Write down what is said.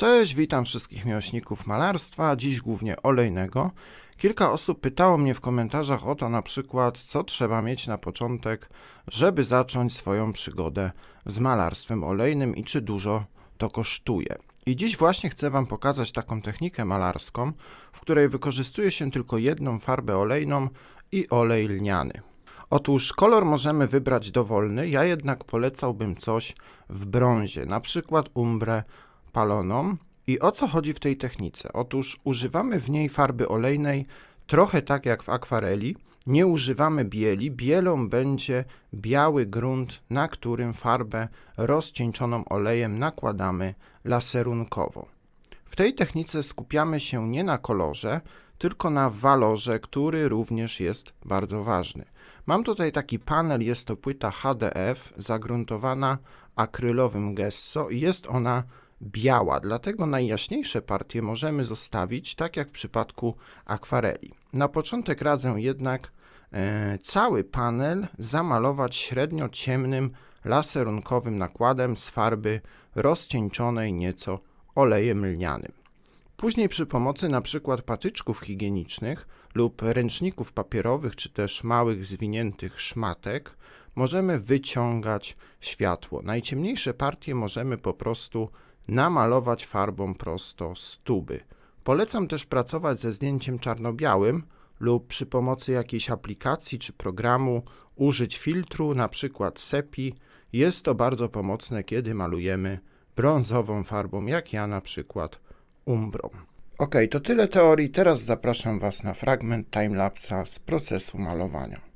Cześć, witam wszystkich miłośników malarstwa, dziś głównie olejnego. Kilka osób pytało mnie w komentarzach o to na przykład, co trzeba mieć na początek, żeby zacząć swoją przygodę z malarstwem olejnym i czy dużo to kosztuje. I dziś właśnie chcę Wam pokazać taką technikę malarską, w której wykorzystuje się tylko jedną farbę olejną i olej lniany. Otóż kolor możemy wybrać dowolny, ja jednak polecałbym coś w brązie, na przykład umbrę paloną. I o co chodzi w tej technice? Otóż używamy w niej farby olejnej trochę tak jak w akwareli. Nie używamy bieli. Bielą będzie biały grunt, na którym farbę rozcieńczoną olejem nakładamy laserunkowo. W tej technice skupiamy się nie na kolorze, tylko na walorze, który również jest bardzo ważny. Mam tutaj taki panel, jest to płyta HDF zagruntowana akrylowym gesso i jest ona biała, dlatego najjaśniejsze partie możemy zostawić, tak jak w przypadku akwareli. Na początek radzę jednak e, cały panel zamalować średnio ciemnym laserunkowym nakładem z farby rozcieńczonej nieco olejem lnianym. Później przy pomocy przykład patyczków higienicznych lub ręczników papierowych czy też małych zwiniętych szmatek możemy wyciągać światło. Najciemniejsze partie możemy po prostu namalować farbą prosto z tuby. Polecam też pracować ze zdjęciem czarno-białym lub przy pomocy jakiejś aplikacji czy programu użyć filtru, na przykład sepi. Jest to bardzo pomocne, kiedy malujemy brązową farbą, jak ja na przykład umbrą. Ok, to tyle teorii. Teraz zapraszam Was na fragment timelapsa z procesu malowania.